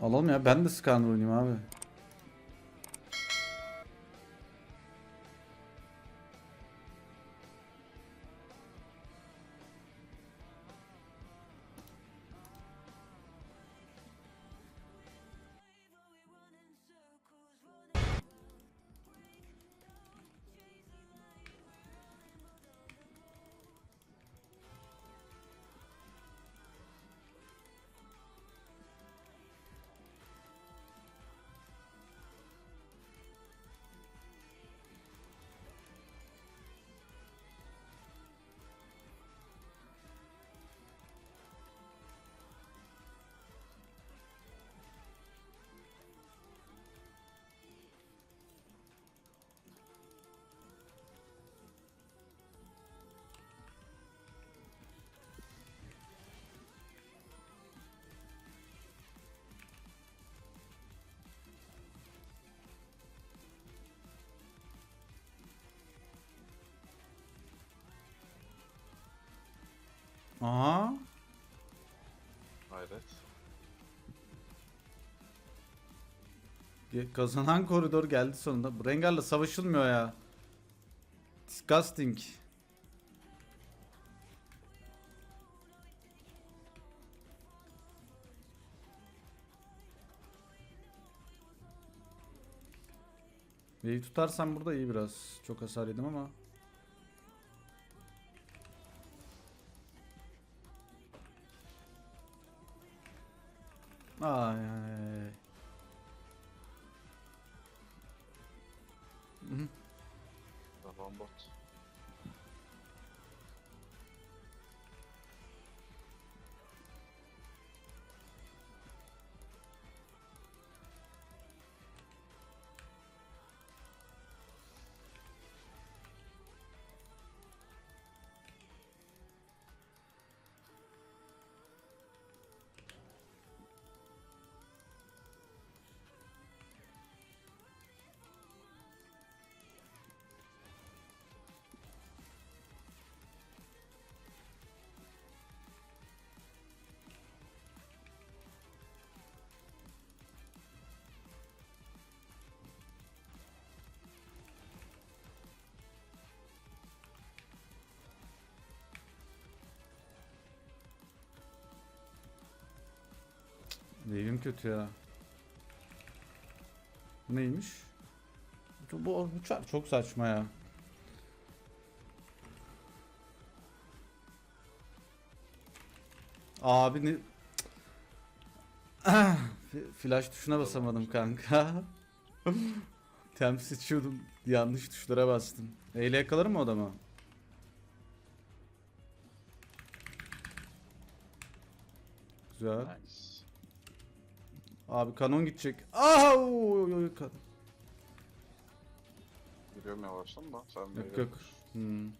Alalım ya ben de Skarner oynayayım abi. Aha. Hayret. Ge- Kazanan koridor geldi sonunda. Bu Rengar'la savaşılmıyor ya. Disgusting. Wave'i tutarsam burada iyi biraz. Çok hasar yedim ama. Ai, ai. Uhum. Então Robot. Wave'im kötü ya. Bu neymiş? Bu, bu, bu çar çok saçma ya. Abi ne... Flash tuşuna basamadım kanka. Tem seçiyordum. Yanlış tuşlara bastım. Eyle yakalarım mı adamı? Güzel. Nice. Abi kanon gidecek. Aa! oy, oy, kan- Giriyorum yavaştan da sen Yok yok. Hmm.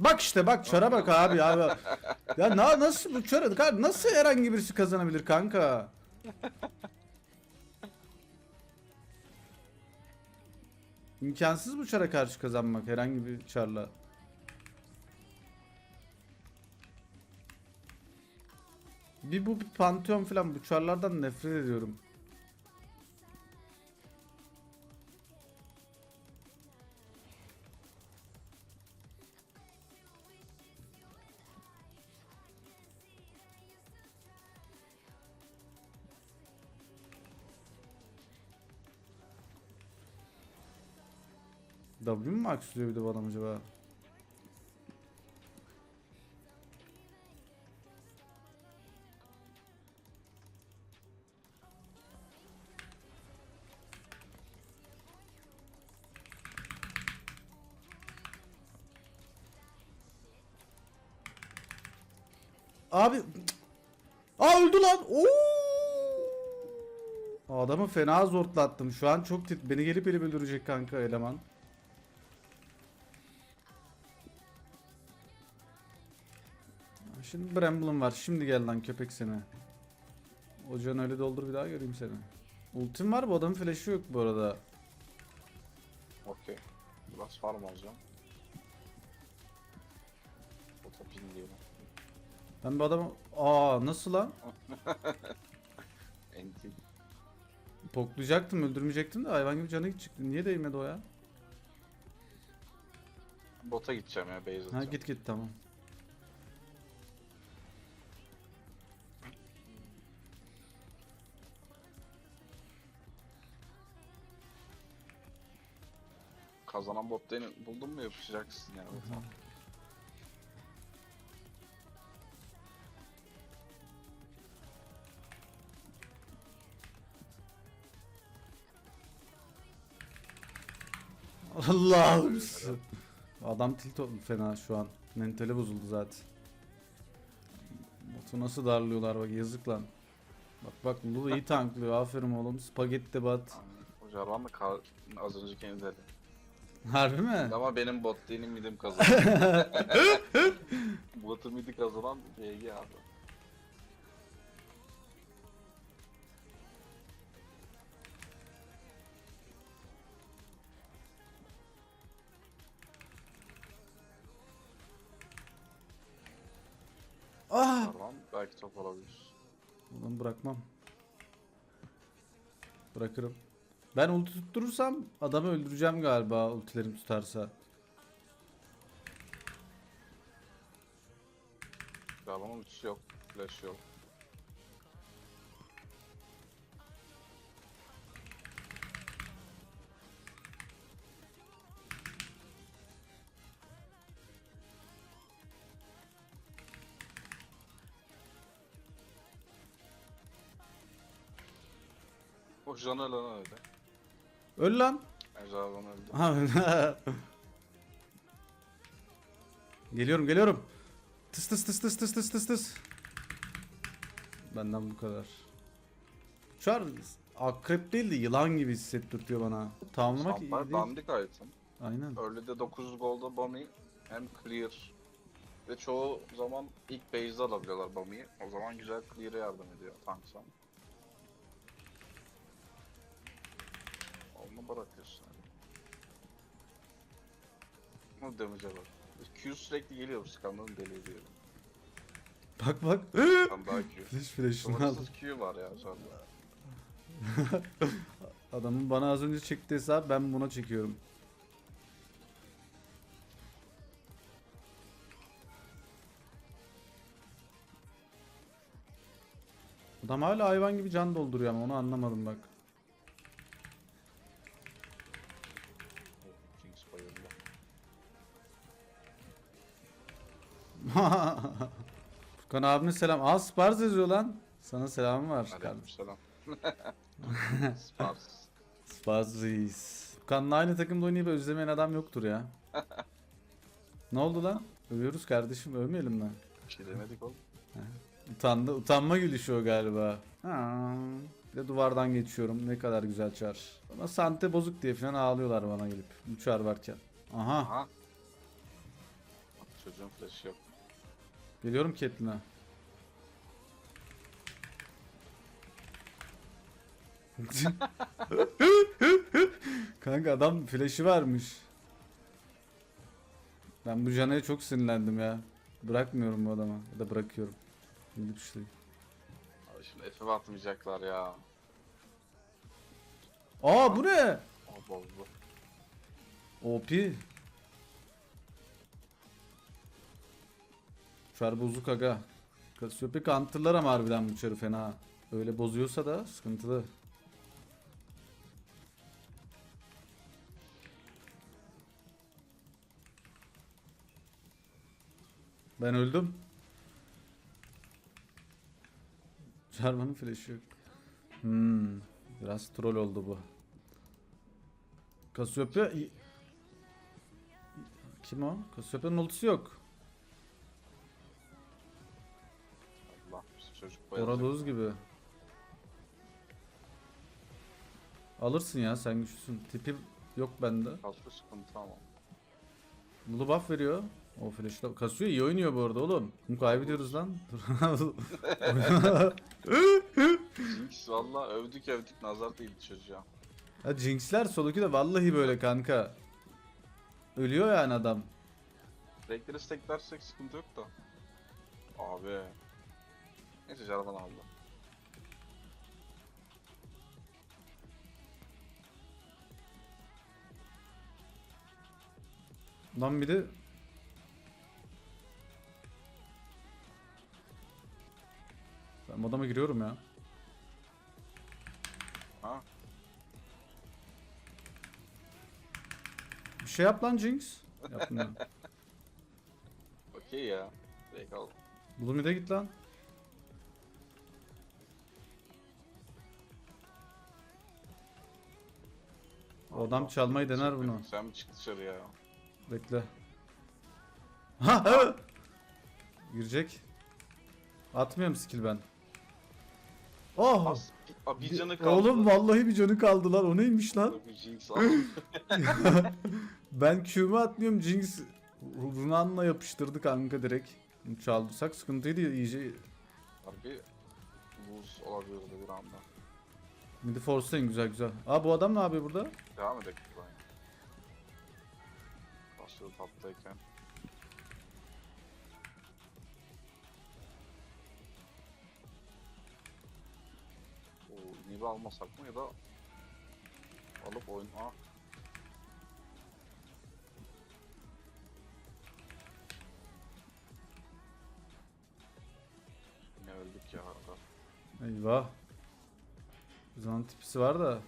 Bak işte bak çara bak abi abi. Ya na, nasıl bu çara nasıl herhangi birisi kazanabilir kanka? İmkansız bu çara karşı kazanmak herhangi bir çarla. Bir bu bir pantheon falan bu çarlardan nefret ediyorum. W mu maxlıyor bir de bu adam acaba? Abi Aa öldü lan. Oo! Adamı fena zortlattım. Şu an çok tit. Beni gelip gelip öldürecek kanka eleman. Şimdi Bramble'ım var. Şimdi gel lan köpek seni. Ocağını öyle doldur bir daha göreyim seni. Ultim var bu adamın flash'ı yok bu arada. Okey. Biraz farm alacağım. Ben bir adamı... Aa nasıl lan? Enti. Poklayacaktım öldürmeyecektim de hayvan gibi canı gidecekti. Niye değmedi o ya? Bota gideceğim ya base Ha atacağım. git git tamam. Kazanan bot lane'i buldun mu yapışacaksın yani. Aha. Allah'ım. Adam tilt oldu fena şu an. Mentali bozuldu zaten. Botu nasıl darlıyorlar bak yazık lan. Bak bak Lulu iyi tanklıyor aferin oğlum. Spagetti bat. Jarvan da kar... az önceki en dedi. Harbi mi? Ama benim bot lane'im midim kazandı. Botu midi kazanan BG abi. Belki top alabilir. Ulan bırakmam. Bırakırım. Ben ulti tutturursam adamı öldüreceğim galiba ultilerim tutarsa. Jarvan'ın uçuşu yok. Flash yok. O Jan'a lan öyle. Öl lan. Jarvan öldü. Ha, geliyorum geliyorum. Tıs tıs tıs tıs tıs tıs tıs tıs. Benden bu kadar. Şu an akrep değil de yılan gibi hissettirtiyor bana. Tamamlamak iyi Sampar değil. dandik item. Aynen. Early'de 900 golda Bami hem clear ve çoğu zaman ilk base'de alabiliyorlar Bami'yi. O zaman güzel clear'e yardım ediyor Tanksam. Onu bırakıyorsun. Bu damage'e bak. Q sürekli geliyor bu skandalın deli ediyor. Bak bak. Tam daha Q. Flash flash'ını. Sınırsız Q var ya anda. Adamın bana az önce çektiği hesap ben buna çekiyorum. Adam hala hayvan gibi can dolduruyor ama onu anlamadım bak. Furkan abine selam. Aa Spars yazıyor lan. Sana selamım var. Aleykümselam. Spars. Spars reis. Furkan'la aynı takımda oynayıp özlemeyen adam yoktur ya. ne oldu lan? Övüyoruz kardeşim övmeyelim mi? Bir şey demedik oğlum. Utandı, utanma gülüşü o galiba. Ha. Bir de duvardan geçiyorum. Ne kadar güzel çar. Ama sante bozuk diye falan ağlıyorlar bana gelip. Bu çar varken. Aha. Aha. Çocuğun flash'ı yok. Geliyorum Catelyn'e. Kanka adam flash'ı varmış. Ben bu Jana'ya çok sinirlendim ya. Bırakmıyorum bu adama. Ya da bırakıyorum. Gidip işte. Abi şimdi F'e atmayacaklar ya. Aa bu ne? O bozdu. OP. Çar bozuk aga. Kasiyopik antırlar ama harbiden bu çarı fena. Öyle bozuyorsa da sıkıntılı. Ben öldüm. Jarvan'ın flash'ı yok. Hmm, biraz troll oldu bu. Cassiopeia... Kim o? Cassiopeia'nın ultisi yok. Bayılacak. Oradoz gibi. Alırsın ya sen güçlüsün. Tipi yok bende. Kaslı sıkıntı ama. Blue buff veriyor. O flash'la. Kasıyor iyi oynuyor bu arada oğlum. Bunu kaybediyoruz lan. Jinx valla övdük övdük nazar değildi çocuğa. ha Jinx'ler solo de vallahi böyle kanka. Ölüyor yani adam. Renkleri steklersek sıkıntı yok da. Abi. Neyse Jarvan aldı. Lan bir de Ben modama giriyorum ya. Ha? Bir şey yap lan Jinx. Yapmıyor. Okey ya. Direkt al. Blumi'de git lan. Adam çalmayı dener bunu. Sen bir çık dışarı ya. Bekle. Ha, ha! Girecek. Atmıyorum skill ben. Oh! As, bir, bir canı kaldı. Oğlum vallahi bir canı kaldı lan. O neymiş lan? Bir Jinx aldım. ben Q'mu atmıyorum. Jinx Runan'la yapıştırdı kanka direkt. Çaldırsak sıkıntıydı iyice. Harbi buz olabilirdi bir anda. Midi force'layın güzel güzel. Aa bu adam ne yapıyor burada? Devam edelim buradan. Başladı taptayken. Oo, inhibi almasak mı ya da alıp oyun... Aa. Yine öldük ya arada. Eyvah. Zan tipisi var da.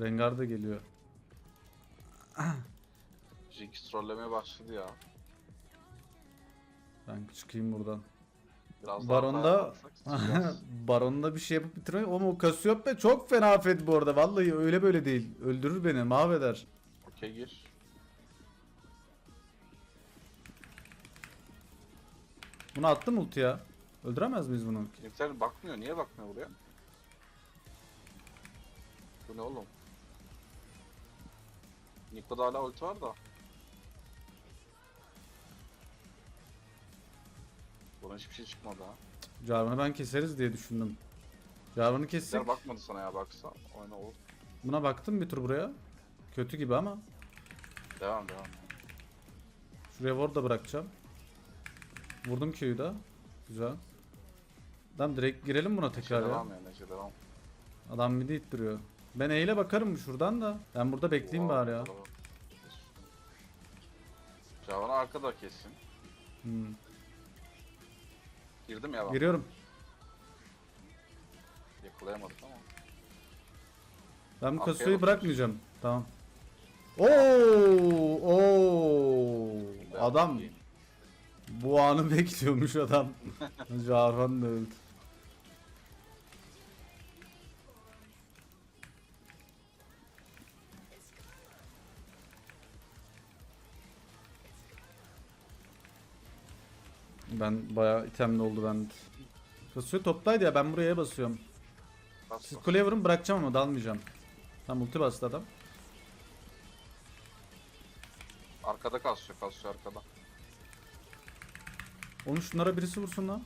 Rengar da geliyor. Jinx trollemeye başladı ya. Ben çıkayım buradan. Biraz Baron'da. Baron'da bir şey yapıp bitirmeyi ama o Cassiopeia çok fena fed bu arada. Vallahi öyle böyle değil. Öldürür beni, mahveder. Okey gir. Bunu attım ultiya. Öldüremez miyiz bunu? Kimse bakmıyor. Niye bakmıyor buraya? Bu ne oğlum? Niko'da hala ulti var da. Buna hiçbir şey çıkmadı ha. Jarvan'ı ben keseriz diye düşündüm. Jarvan'ı kessek. Bizler bakmadı sana ya baksa. Oyna olur. Buna baktım bir tur buraya. Kötü gibi ama. Devam devam. Şuraya ward da bırakacağım. Vurdum Q'yu da. Güzel. Tamam direkt girelim buna Nece tekrar ya. devam ya Nece devam. Adam midi ittiriyor. Ben eyle bakarım şuradan da. Ben burada bekleyeyim Oha, bari ya. bravo. Cavan'ı arkada kesin. Hmm. Girdim ya ben. Giriyorum. Yakalayamadık ama. Ben bu Arkaya bırakmayacağım. Tamam. Oo, oo. Ben Adam bakayım. bu anı bekliyormuş adam. Jarvan da öldü. Ben bayağı itemli oldu ben. Casio toptaydı ya ben buraya basıyorum. Bas Siz bas. kuleye vurun bırakacağım ama dalmayacağım. Tam ulti bastı adam. Arkada kasıyor kasıyor arkada. Onu şunlara birisi vursun lan.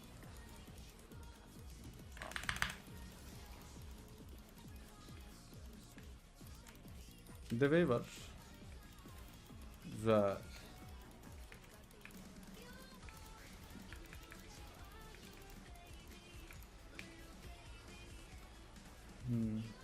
Bir de wave var. Güzel. 嗯。